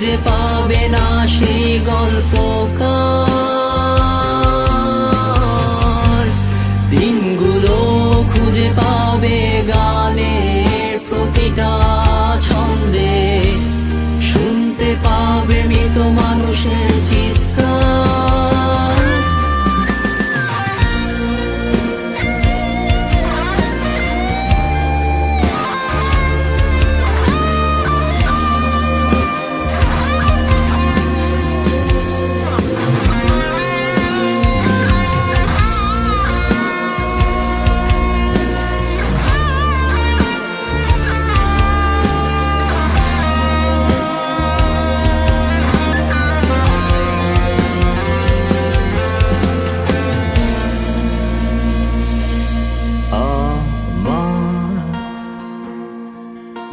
খুঁজে পাবে না সেই গল্প